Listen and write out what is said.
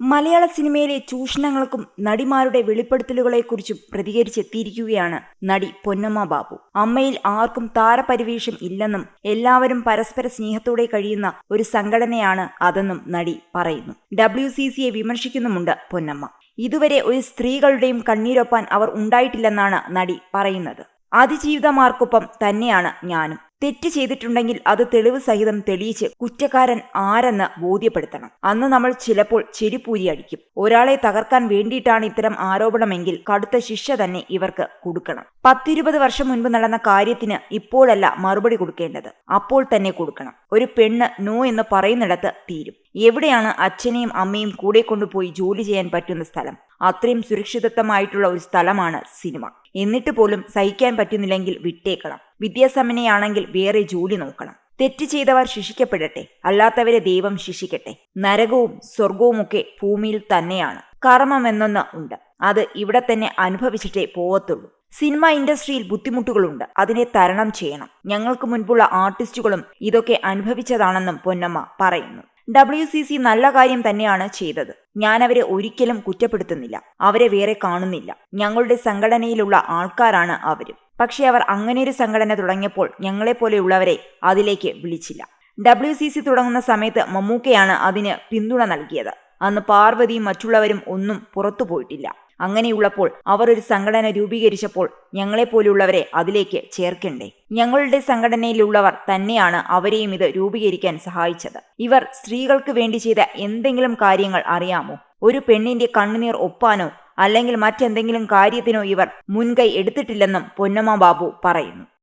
മലയാള സിനിമയിലെ ചൂഷണങ്ങൾക്കും നടിമാരുടെ വെളിപ്പെടുത്തലുകളെക്കുറിച്ചും പ്രതികരിച്ചെത്തിയിരിക്കുകയാണ് നടി പൊന്നമ്മ ബാബു. അമ്മയിൽ ആർക്കും താരപരിവേഷം ഇല്ലെന്നും എല്ലാവരും പരസ്പര സ്നേഹത്തോടെ കഴിയുന്ന ഒരു സംഘടനയാണ് അതെന്നും നടി പറയുന്നു. ഡബ്ല്യു സി സിയെ വിമർശിക്കുന്നുമുണ്ട് പൊന്നമ്മ. ഇതുവരെ ഒരു സ്ത്രീകളുടെയും കണ്ണീരൊപ്പാൻ അവർ ഉണ്ടായിട്ടില്ലെന്നാണ് നടി പറയുന്നത്. അതിജീവിതമാർക്കൊപ്പം തന്നെയാണ് ഞാനും. തെറ്റ് ചെയ്തിട്ടുണ്ടെങ്കിൽ അത് തെളിവ് സഹിതം തെളിയിച്ച് കുറ്റക്കാരൻ ആരെന്ന് ബോധ്യപ്പെടുത്തണം. അന്ന് നമ്മൾ ചിലപ്പോൾ ചെരിപ്പൂരി അടിക്കും. ഒരാളെ തകർക്കാൻ വേണ്ടിയിട്ടാണ് ഇത്തരം ആരോപണമെങ്കിൽ കടുത്ത ശിക്ഷ തന്നെ ഇവർക്ക് കൊടുക്കണം. പത്തിരുപത് വർഷം മുൻപ് നടന്ന കാര്യത്തിന് ഇപ്പോഴല്ല മറുപടി കൊടുക്കേണ്ടത്. അപ്പോൾ തന്നെ കൊടുക്കണം. ഒരു പെണ്ണ് നോ എന്ന് പറയുന്നിടത്ത് തീരും. എവിടെയാണ് അച്ഛനെയും അമ്മയും കൂടെ കൊണ്ടുപോയി ജോലി ചെയ്യാൻ പറ്റുന്ന സ്ഥലം? അത്രയും സുരക്ഷിതത്വമായിട്ടുള്ള ഒരു സ്ഥലമാണ് സിനിമ. എന്നിട്ട് പോലും സഹിക്കാൻ പറ്റുന്നില്ലെങ്കിൽ വിട്ടേക്കണം. വിദ്യാസമനെയാണെങ്കിൽ വേറെ ജോലി നോക്കണം. തെറ്റ് ചെയ്തവർ ശിക്ഷിക്കപ്പെടട്ടെ. അല്ലാത്തവരെ ദൈവം ശിക്ഷിക്കട്ടെ. നരകവും സ്വർഗവുമൊക്കെ ഭൂമിയിൽ തന്നെയാണ്. കർമ്മം എന്നൊന്ന് ഉണ്ട്. അത് ഇവിടെ തന്നെ അനുഭവിച്ചിട്ടേ പോവത്തുള്ളൂ. സിനിമ ഇൻഡസ്ട്രിയിൽ ബുദ്ധിമുട്ടുകളുണ്ട്. അതിനെ തരണം ചെയ്യണം. ഞങ്ങൾക്ക് മുൻപുള്ള ആർട്ടിസ്റ്റുകളും ഇതൊക്കെ അനുഭവിച്ചതാണെന്നും പൊന്നമ്മ പറയുന്നു. ഡബ്ല്യു സി സി നല്ല കാര്യം തന്നെയാണ് ചെയ്തത്. ഞാൻ അവരെ ഒരിക്കലും കുറ്റപ്പെടുത്തുന്നില്ല. അവരെ വേറെ കാണുന്നില്ല. ഞങ്ങളുടെ സംഘടനയിലുള്ള ആൾക്കാരാണ് അവരും. പക്ഷെ അവർ അങ്ങനെയൊരു സംഘടന തുടങ്ങിയപ്പോൾ ഞങ്ങളെപ്പോലെയുള്ളവരെ അതിലേക്ക് വിളിച്ചില്ല. ഡബ്ല്യു സി സി തുടങ്ങുന്ന സമയത്ത് മമ്മൂക്കയാണ് അതിന് പിന്തുണ നൽകിയത്. അന്ന് പാർവതിയും മറ്റുള്ളവരും ഒന്നും പുറത്തു പോയിട്ടില്ല. അങ്ങനെയുള്ളപ്പോൾ അവർ ഒരു സംഘടന രൂപീകരിച്ചപ്പോൾ ഞങ്ങളെപ്പോലുള്ളവരെ അതിലേക്ക് ചേർക്കണ്ടേ? ഞങ്ങളുടെ സംഘടനയിലുള്ളവർ തന്നെയാണ് അവരെയും ഇത് രൂപീകരിക്കാൻ സഹായിച്ചത്. ഇവർ സ്ത്രീകൾക്ക് വേണ്ടി ചെയ്ത എന്തെങ്കിലും കാര്യങ്ങൾ അറിയാമോ? ഒരു പെണ്ണിന്റെ കണ്ണുനീർ ഒപ്പാനോ അല്ലെങ്കിൽ മറ്റെന്തെങ്കിലും കാര്യത്തിനോ ഇവർ മുൻകൈ എടുത്തിട്ടില്ലെന്നും പൊന്നമ്മ ബാബു പറയുന്നു.